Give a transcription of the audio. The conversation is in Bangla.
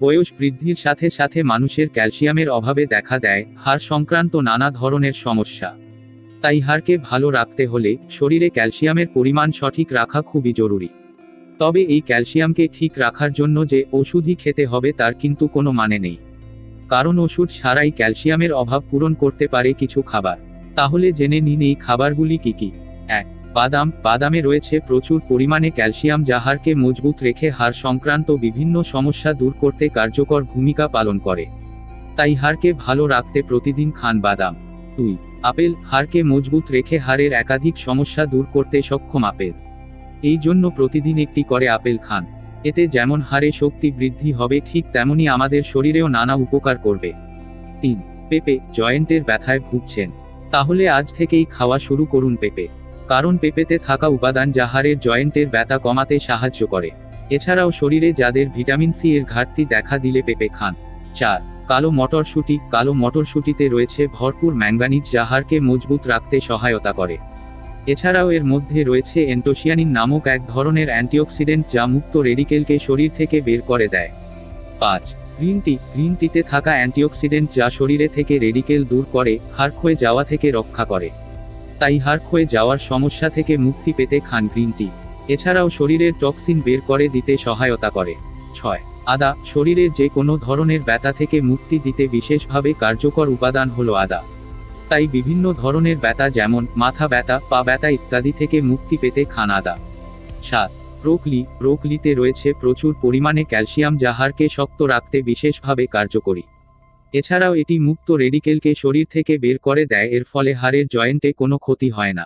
বয়স বৃদ্ধির সাথে সাথে মানুষের ক্যালসিয়ামের অভাবে দেখা দেয় হাড় সংক্রান্ত নানা ধরনের সমস্যা। তাই হাড়কে ভালো রাখতে হলে শরীরে ক্যালসিয়ামের পরিমাণ সঠিক রাখা খুবই জরুরি। তবে এই ক্যালসিয়ামকে ঠিক রাখার জন্য যে ওষুধই খেতে হবে তার কিন্তু কোনো মানে নেই। কারণ ওষুধ ছাড়াই ক্যালসিয়ামের অভাব পূরণ করতে পারে কিছু খাবার। তাহলে জেনে নিন এই খাবারগুলি কি কি। এক বাদাম, বাদামে রয়েছে প্রচুর পরিমাণে ক্যালসিয়াম যা হাড়কে মজবুত রেখে হাড় সংক্রান্ত বিভিন্ন সমস্যা দূর করতে কার্যকর ভূমিকা পালন করে। তাই হাড়কে ভালো রাখতে প্রতিদিন খান বাদাম। দুই, আপেল, হাড়কে মজবুত রেখে হাড়ের একাধিক সমস্যা দূর করতে সক্ষম আপেল। এই জন্য প্রতিদিন একটি করে আপেল খান। এতে যেমন হাড়ে শক্তি বৃদ্ধি হবে ঠিক তেমনি আমাদের শরীরেও নানা উপকার করবে। তিন, পেঁপে, জয়েন্টের ব্যথায় ভুগছেন। তাহলে আজ থেকেই খাওয়া শুরু করুন পেঁপে। কারণ পেঁপেতে থাকা উপাদান যা হাড়ের জয়েন্টের ব্যথা কমাতে সাহায্য করে। এছাড়াও শরীরে যাদের ভিটামিন সি এর ঘাটতি দেখা দিলে পেঁপে খান। চার, কালো মটরশুঁটি। কালো মটরশুঁটিতে রয়েছে ভরপুর ম্যাঙ্গানিজ যা হাড়কে মজবুত রাখতে সহায়তা করে। এছাড়াও এর মধ্যে রয়েছে এন্টোসিয়ানিন নামক এক ধরনের অ্যান্টিঅক্সিডেন্ট যা মুক্ত রেডিকেলকে শরীর থেকে বের করে দেয়। পাঁচ, গ্রিন টি। গ্রিন টিতে থাকা অ্যান্টিঅক্সিডেন্ট যা শরীরে থেকে রেডিকেল দূর করে হাড় ক্ষয়ে যাওয়া থেকে রক্ষা করে। তাই হাড় ক্ষয়ে যাওয়ার সমস্যা থেকে মুক্তি পেতে খান গ্রিন টি। এছাড়াও শরীরের টক্সিন বের করে দিতে সহায়তা করে। ছয়, আদা, শরীরের যে কোনো ধরনের ব্যথা থেকে মুক্তি দিতে বিশেষভাবে কার্যকর উপাদান হলো আদা। তাই বিভিন্ন ধরনের ব্যথা যেমন মাথা ব্যথা, পা ব্যথা ইত্যাদি থেকে মুক্তি পেতে খান আদা। সাত ব্রোকলি ব্রোকলিতে রয়েছে প্রচুর পরিমাণে ক্যালসিয়াম যা হাড়কে শক্ত রাখতে বিশেষভাবে কার্যকরী। এছাড়াও এটি মুক্ত রেডিকেলকে শরীর থেকে বের করে দেয়, এর ফলে হাড়ের জয়েন্টে কোনো ক্ষতি হয় না।